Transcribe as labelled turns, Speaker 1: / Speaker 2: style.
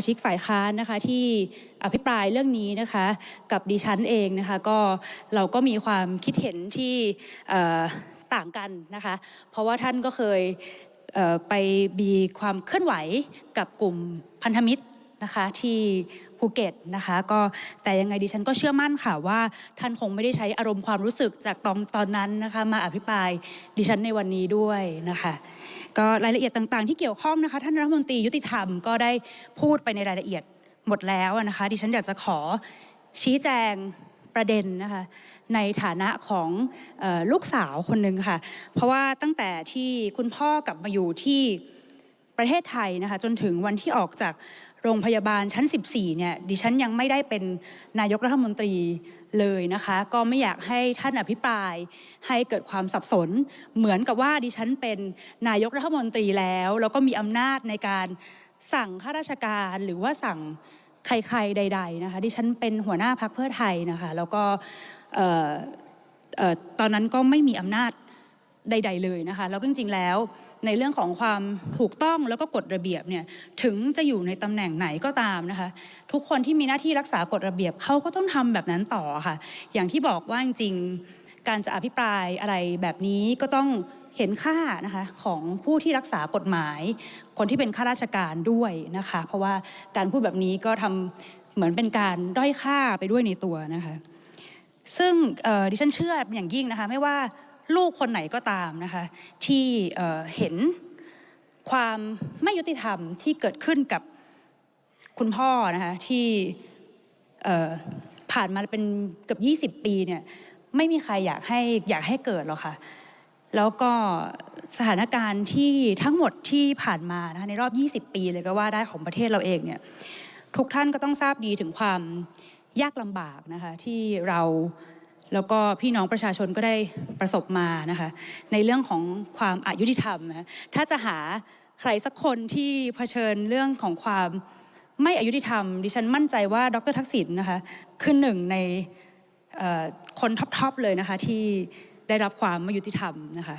Speaker 1: าชิกฝ่ายค้านนะคะที่อภิปรายเรื่องนี้นะคะกับดิฉันเองนะคะก็เราก็มีความคิดเห็นที่ต่างกันนะคะเพราะว่าท่านก็เคยเไปมีความเคลื่อนไหวกับกลุ่มพันธมิตรนะคะที่ภูเก็ตนะคะก็แต่ยังไงดิฉันก็เชื่อมั่นค่ะว่าท่านคงไม่ได้ใช้อารมณ์ความรู้สึกจากตอนตอนนั้นนะคะมาอภิปรายดิฉันในวันนี้ด้วยนะคะ ก็รายละเอียดต่างๆ ที่เกี่ยวข้องนะคะท่านรัฐมนตรียุติธรรมก็ได้พูดไปในรายละเอียดหมดแล้วนะคะ ดิฉันอยากจะขอชี้แจงประเด็นนะคะในฐานะของออลูกสาวคนหนึ่งค่ะ เพราะว่าตั้งแต่ที่คุณพ่อกลับมาอยู่ที่ประเทศไทยนะคะจนถึงวันที่ออกจาก โรงพยาบาลชั้น 14 เนี่ย ดิฉันยังไม่ได้เป็นนายกรัฐมนตรีเลยนะคะ ก็ไม่อยากให้ท่านอภิปราย ให้เกิดความสับสน เหมือนกับว่าดิฉันเป็นนายกรัฐมนตรีแล้ว แล้วก็มีอำนาจในการสั่งข้าราชการหรือว่าสั่งใครๆใด ๆ นะคะดิฉันเป็นหัวหน้าพักเพื่อไทยนะคะ แล้วก็ออออตอนนั้นก็ไม่มีอำนาจ ใด ๆ เลยนะคะแล้วจริงๆแล้วในเรื่องของความถูกต้องแล้วก็กฎระเบียบเนี่ยถึงจะอยู่ในตำแหน่งไหนก็ตามนะคะ ทุกคนที่มีหน้าที่รักษากฎระเบียบเขาก็ต้องทำแบบนั้นต่อค่ะ อย่างที่บอกว่าจริงๆการจะอภิปรายอะไรแบบนี้ก็ต้องเห็นค่านะคะของผู้ที่รักษากฎหมาย คนที่เป็นข้าราชการด้วยนะคะ เพราะว่าการพูดแบบนี้ก็ทำเหมือนเป็นการด้อยค่าไปด้วยในตัวนะคะ ซึ่งดิฉันเชื่ออย่างยิ่งนะคะ ไม่ว่า ลูกคนไหนก็ตามนะคะที่เห็นความไม่ยุติธรรมที่เกิดขึ้นกับคุณพ่อนะคะที่ผ่านมาเป็นเกือบ20 ปีเนี่ยไม่มีใครอยากให้อยากให้เกิดหรอกค่ะแล้วก็สถานการณ์ที่ทั้งหมดที่ผ่านมานะคะในรอบ 20 ปีเลยก็ว่าได้ของประเทศเราเองเนี่ยทุกท่านก็ต้องทราบดีถึงความยากลำบากนะคะที่เรา แล้วก็พี่น้องประชาชนก็ได้ประสบมานะคะในเรื่องของความอายุติธรรมนะถ้าจะหาใครสักคนที่เผชิญเรื่องของความไม่อายุติธรรม ดิฉันมั่นใจว่าดรทักษิณนะคะคือหนึ่งในคนท็อปๆเลยนะคะที่ได้รับความไม่ยุติธรรมนะคะ